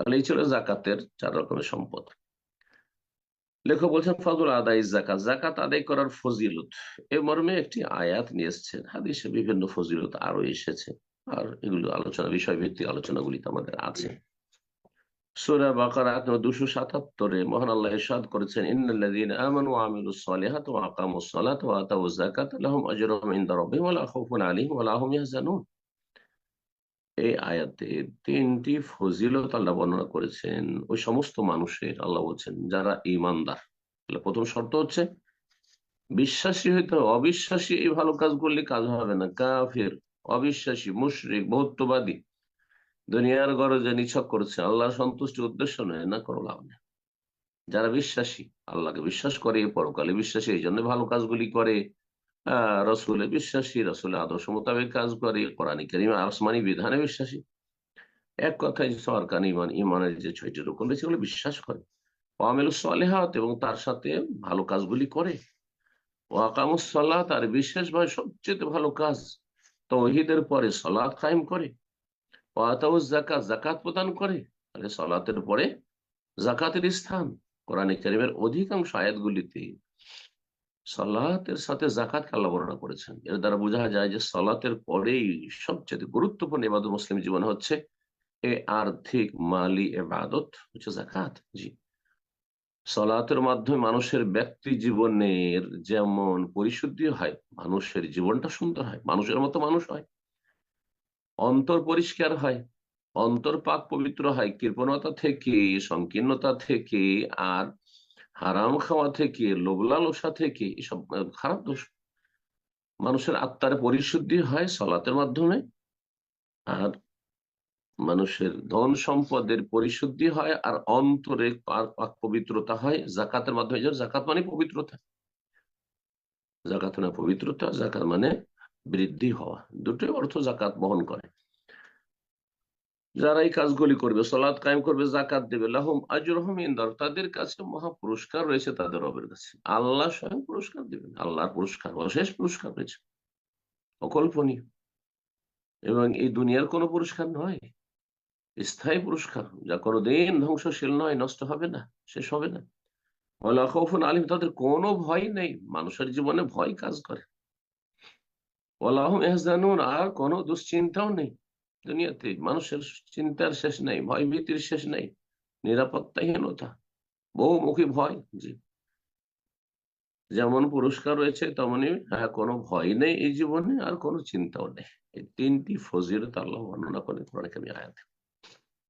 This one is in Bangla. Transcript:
তাহলে এই ছিল জাকাতের চার রকমের সম্পদ। লেখক বলছেন ফজল আদায় জাকাত। জাকাত আদায় করার ফজিলত। এ মর্মে একটি আয়াত নিয়ে এসছেন। হাদিসে বিভিন্ন ফজিলত আরও এসেছে। আর এগুলো আলোচনা, বিষয়ভিত্তিক আলোচনাগুলি তো আমাদের আছে। সুরা বাকারা দুশো সাতাত্তরে মহান আল্লাহ ইরশাদ করেছেন ইন্নাল্লাযীনা আমানু ওয়া আমিলুস সালিহাতি ওয়া আকামুস সালাতা ওয়া ইয়াহজানুন। এই আয়াতে তিনটি ফজিলত আল্লাহ বর্ণনা করেছেন। ওই সমস্ত মানুষের আল্লাহ বলছেন, যারা ইমানদার প্রথম শর্ত হচ্ছে, বিশ্বাসী হইতে অবিশ্বাসী এই ভালো কাজ করলে কাজ হবে না। কাফের, অবিশ্বাসী, মুশরিক, বহুত্ববাদী। দুনিয়ার গরজে নিছক করছে আল্লাহ সন্তুষ্টির উদ্দেশ্য নয়, না করো লাভ নেই। যারা বিশ্বাসী, আল্লাহকে বিশ্বাস করে পরকালে বিশ্বাসী, এই জন্য ভালো কাজগুলি করে। রসুলে বিশ্বাসী, রসুলের আদর্শ মোতাবেক কাজ করে, কোরআন করিম আসমানি বিধানে বিশ্বাসী। এক কথায় সরকার ইমান, ইমানের যে ছয়টি রকম রয়েছে সেগুলো বিশ্বাস করে। ওয়ামিল সালেহাত এবং তার সাথে ভালো কাজগুলি করে। তার সবচেয়ে ভালো কাজ তৌহিদের পরে সলাৎ কায়েম করে। ওয়াতাউজ জাকাত জাকাত প্রদান করে। সলাতের পরে জাকাতের স্থান। কোরআন করিমের অধিকাংশ আয়াতগুলিতে সলাতের সাথে জাকাত আল্লাহ বর্ণনা করেছেন। এর দ্বারা বোঝা যায় যে সলাতের পরেই সবচেয়ে গুরুত্বপূর্ণ এবাদ মুসলিম জীবন হচ্ছে এ আর্থিক, মালি এবাদত হচ্ছে জাকাত জি। সলাতের মাধ্যমে মানুষের ব্যক্তি জীবনের যেমন পরিশুদ্ধি হয়, মানুষের জীবনটা সুন্দর হয়, মানুষের মতো মানুষ হয়। অন্তর পরিষ্কার হয়, অন্তর পাক পবিত্র হয়, কৃপণতা থেকে, সংকীর্ণতা থেকে, আর হারাম খাওয়া থেকে, লোভলালসা থেকে, এসব খারাপ দোষ। মানুষের আত্মার পরিশুদ্ধি হয় সলাতের মাধ্যমে। আর মানুষের ধন সম্পদের পরিশুদ্ধি হয়, আর অন্তরে পাক পবিত্রতা হয়। জাকাতের মাধ্যমে জাকাত মানে পবিত্রতা। জাকাত মানে পবিত্রতা জাকাত মানে বৃদ্ধি হওয়া। দুটোই অর্থ জাকাত বহন করে। যারা এই কাজগুলি করবে সলাদ কায়েম করবে জাকাত দেবে, লাহম আজরহম ইন্দার, তাদের কাছে মহা পুরস্কার রয়েছে তাদের রবের কাছে। আল্লাহ স্বয়ং পুরস্কার দেবেন, আল্লাহর পুরস্কার, অশেষ পুরস্কার রয়েছে। অকল্পনীয়। এবং এই দুনিয়ার কোনো পুরস্কার নয়, স্থায়ী পুরস্কার, যা কোনোদিন ধ্বংসশীল নয়, নষ্ট হবে না, শেষ হবে না। ওলাখফুন আলিম, তাদের কোনো ভয় নেই, মানুষের জীবনে ভয় কাজ করে। ওলাহম এহজানুন আর কোনো দুশ্চিন্তাও নেই। দুনিয়াতে মানুষের চিন্তার শেষ নেই, ভয় ভীতির শেষ নেই, নিরাপত্তাহীনতা, বহুমুখী ভয় জি যেমন পুরস্কার রয়েছে তেমনই হ্যাঁ কোনো ভয় নেই এই জীবনে আর কোনো চিন্তাও নেই। এই তিনটি ফজিরত আল্লাহ বর্ণনা করে কোরআন আমি আয়াতে।